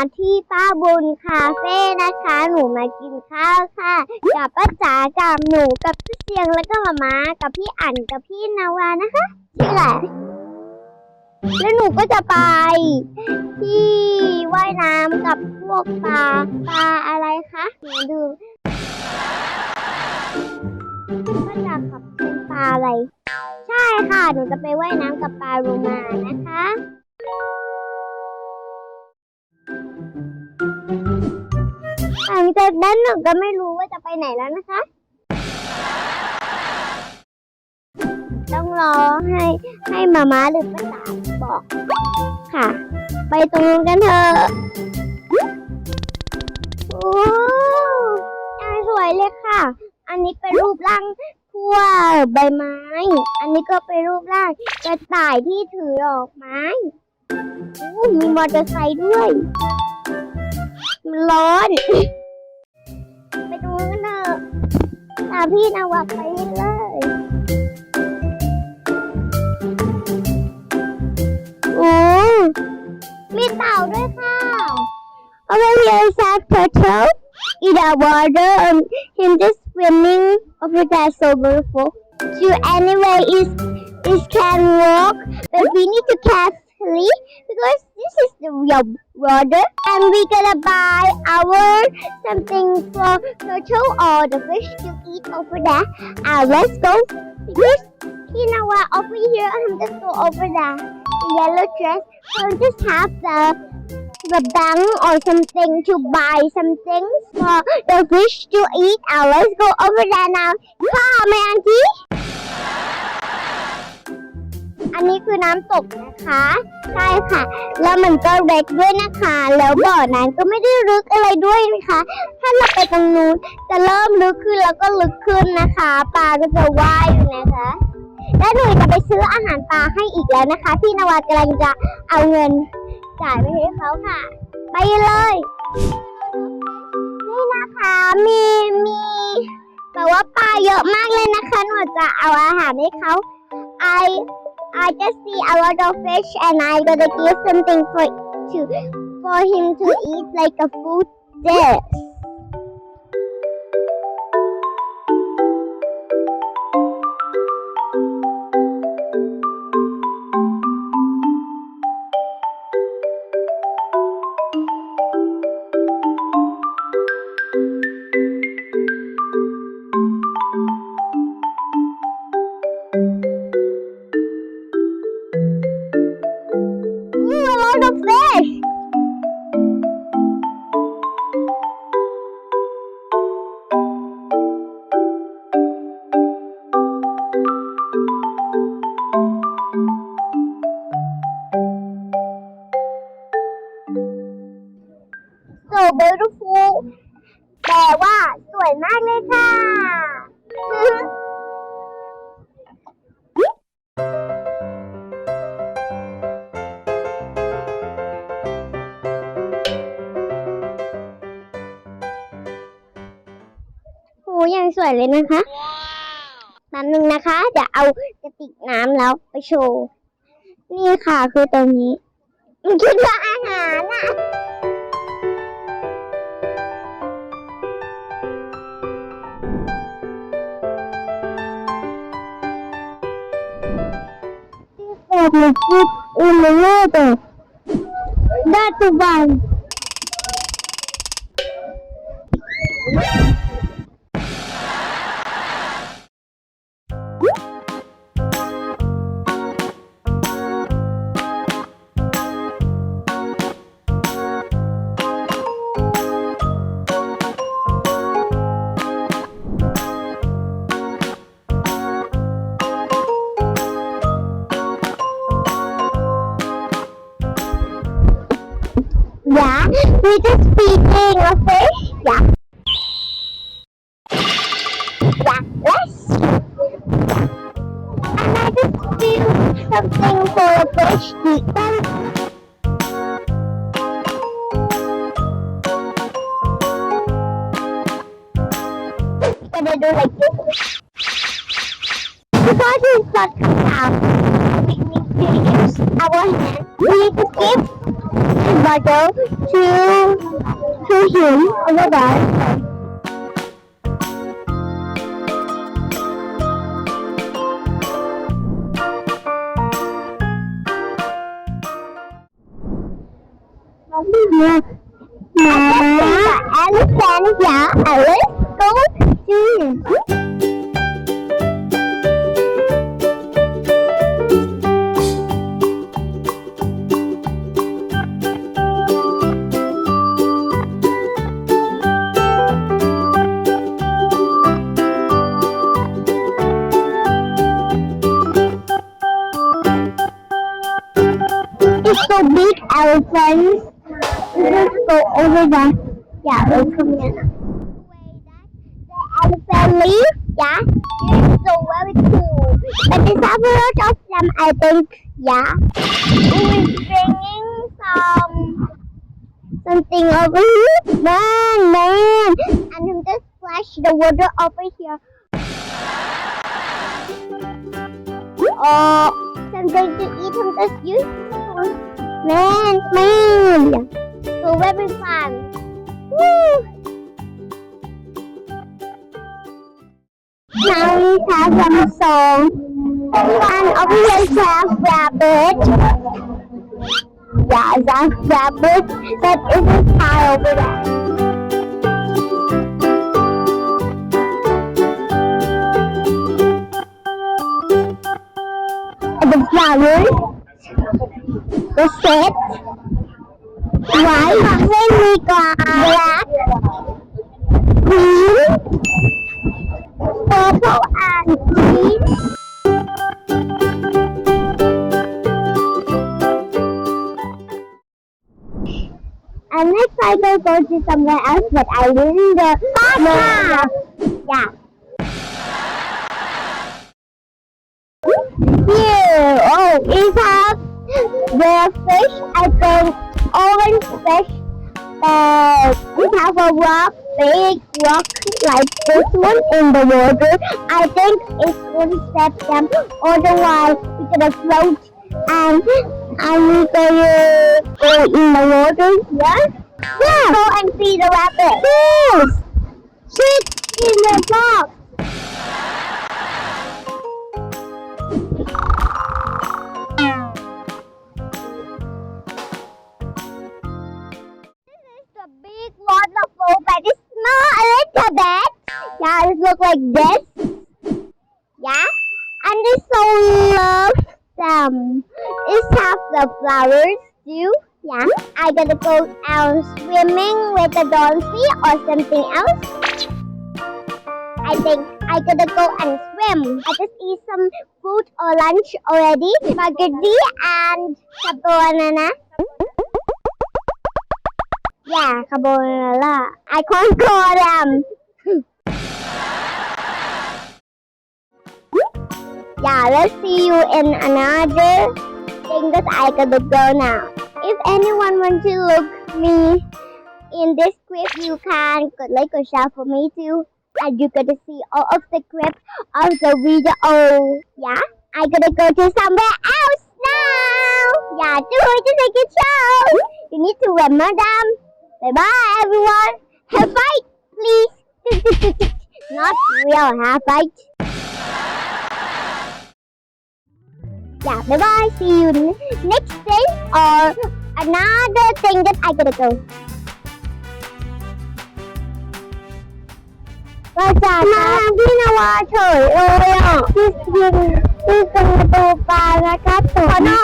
าที่ป้าบุญคาเฟ่นะคะ หนูมากินข้าวค่ะ กับป้าจ๋ากับหนูกับพี่เสียงแล้วก็หมามากับพี่อั๋นกับพี่นาวานะคะชื่ออะไรแล้วหนูก็จะไป ที่ว่ายน้ำกับพวกปลาปลาอะไรคะหนูดูป้าจ๋าขับเป็นปลาอะไร ใช่ค่ะ หนูจะไปว่ายน้ำกับปลาโรมานะคะ หลังจากนั้นหนูก็ไม่รู้ว่าจะไปไหนแล้วนะคะ ต้องรอให้ให้มาม่าหรือป้าจ๋าบอก ค่ะ ไปตรงนู้นกันเถอะโอ้ยังสวยเลยค่ะ อันนี้เป็นรูปร่างทั่วใบไม้ อันนี้ก็เป็นรูปร่างกระต่ายที่ถือดอกไม้โอ้มีมอเตอร์ไซค์ด้วยมันร้อน ตามพี่นวัดไปเลยโอ้มีเต่าด้วยค่ะ Over here is a turtle in the water and him just swimming over there so beautiful. So anyway is is can walk but we need to catch because this is the real water and we gonna buy our something for turtle or the fish to eat over there. Uh, let's go because you know what over here I'm just go over there. The yellow dress. So just have the the bank or something to buy some things for the fish to eat. Uh, let's go over there now. Come, Auntie. อันนี้คือน้ำตกนะคะใช่ค่ะ แล้วมันก็เล็กด้วยนะคะ แล้วบ่อนั้นก็ไม่ได้ลึกอะไรด้วยนะคะ ถ้าเราไปตรงนู้นจะเริ่มลึกขึ้นแล้วก็ลึกขึ้นนะคะปลาก็จะว่ายอยู่นะคะและหนูจะไปซื้ออาหารปลาให้อีกแล้วนะคะ พี่นวัดกำลังจะเอาเงินจ่ายไปให้เขาค่ะ ไปเลยนี่นะคะมีมีแต่ว่าปลาเยอะมากเลยนะคะหนูจะเอาอาหารให้เขา I I just see a lot of fish and I gotta give something for to for him to eat like a food dish. สวยมากเลยค่ะ โหยังสวยเลยนะคะแป๊บนึงนะคะ เดี๋ยวเอากระติกน้ำแล้วไปโชว์ นี่ค่ะคือตรงนี้ คิดว่าอาหารน่ะ chocolate chip in the water. That's why. Just feeding a fish. Yeah. Yeah, let's. And I just do something for a fish to eat. Gonna like this. Because not out, we need to use our hand. We need to keep bottle siêu siêu hiểm không các bạn mà Alice nó giả Alice có siêu hiểm so big elephants. Let's go over there. Yeah, we'll come here. The elephant leaf, yeah, it's so very cool. But there's a lot of them, I think, yeah. Is bringing some something over here? Man, man, and him just splash the water over here. Oh, something to eat him just one. Man, man. So very fun. Woo! Now we have some song. Here we have rabbit. Yeah, that's rabbit. That is a car over there. The flowers. The set. White. Then we got black. Green. Purple and green. And next I will go to somewhere else, but I didn't uh, know. Yeah. The fish, I think, orange fish. Uh, it has a rock, big rock like this one in the water. I think going to step them, otherwise we're gonna float and and we're gonna go in the water. Yeah? Yeah. Go and see the rabbit. Yes. Sit in the box. Like this. Yeah, and it's so love them. It has the flowers too. Yeah, I gotta go out swimming with the dolphin or something else. I think I gotta go and swim. I just eat some food or lunch already. Spaghetti and carbonara. Yeah, carbonara. I can't call them. Yeah, let's see you in another thing that I gotta go now. If anyone wants to look me in this clip, you can click like or share for me too. And you gotta see all of the clip of the video. Oh, yeah, I gotta go to somewhere else now. Yeah, to to take a show. You need to remember them. Bye bye, everyone. Have a fight, please. Not real have fight. Yeah, bye bye. See you n- next day or another thing that I gotta go. ว่าจะมาพี่นวาเฉยเลยอะพี่ยินพี่กำลังดูปลานะคะขอนอ